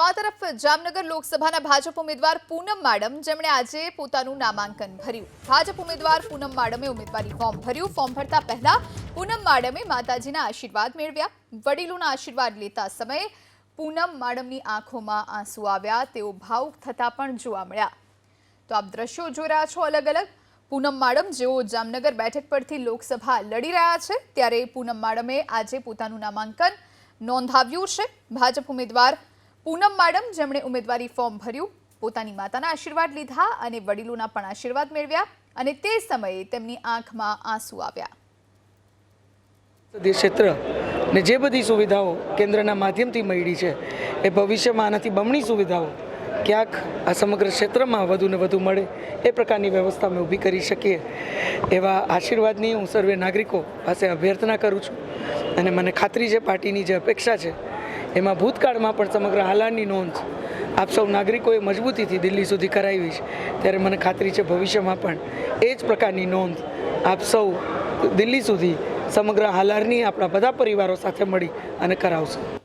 તો આ તરફ જામનગર લોકસભાના ભાજપ ઉમેદવાર પૂનમ માડમ, જેમણે આજે પોતાનું નામાંકન ભર્યું. ભાજપ ઉમેદવાર પૂનમ માડમે ઉમેદવારી ફોર્મ ભર્યું. ફોર્મ ભરતા પહેલા પૂનમ માડમે માતાજીના આશીર્વાદ મેળવ્યા. વડીલોના આશીર્વાદ લેતા સમયે પૂનમ માડમની આંખોમાં આંસુ આવ્યા. તેઓ ભાવુક થતા પણ જોવા મળ્યા. તો આપ દ્રશ્યો જોઈ રહ્યા છો અલગ અલગ પૂનમ માડમ, જેઓ જામનગર બેઠક પરથી લોકસભા લડી રહ્યા છે, ત્યારે પૂનમ માડમે આજે પોતાનું નામાંકન નોંધાવ્યું છે. ભાજપ ઉમેદવાર પૂનમ મેડમ, જેમણે ઉમેદવારી ફોર્મ ભર્યું, પોતાની માતાના આશીર્વાદ લીધા અને વડીલોના પણ આશીર્વાદ મેળવ્યા અને તે સમયે તેમની આંખમાં આંસુ આવ્યા. ક્ષેત્ર ને જે બધી સુવિધાઓ કેન્દ્રના માધ્યમથી મળી છે, એ ભવિષ્યમાં આનાથી બમણી સુવિધાઓ ક્યાંક આ સમગ્ર ક્ષેત્રમાં વધુ ને વધુ મળે, એ પ્રકારની વ્યવસ્થા અમે ઊભી કરી શકીએ. એવા આશીર્વાદની હું સર્વે નાગરિકો પાસે અભ્યર્થના કરું છું અને મને ખાતરી છે, પાર્ટીની જે અપેક્ષા છે એમાં ભૂતકાળમાં પણ સમગ્ર હાલારની નોંધ આપ સૌ નાગરિકોએ મજબૂતીથી દિલ્હી સુધી કરાવી છે. ત્યારે મને ખાતરી છે ભવિષ્યમાં પણ એ જ પ્રકારની નોંધ આપ સૌ દિલ્હી સુધી સમગ્ર હાલારની આપણા બધા પરિવારો સાથે મળી અને કરાવશું.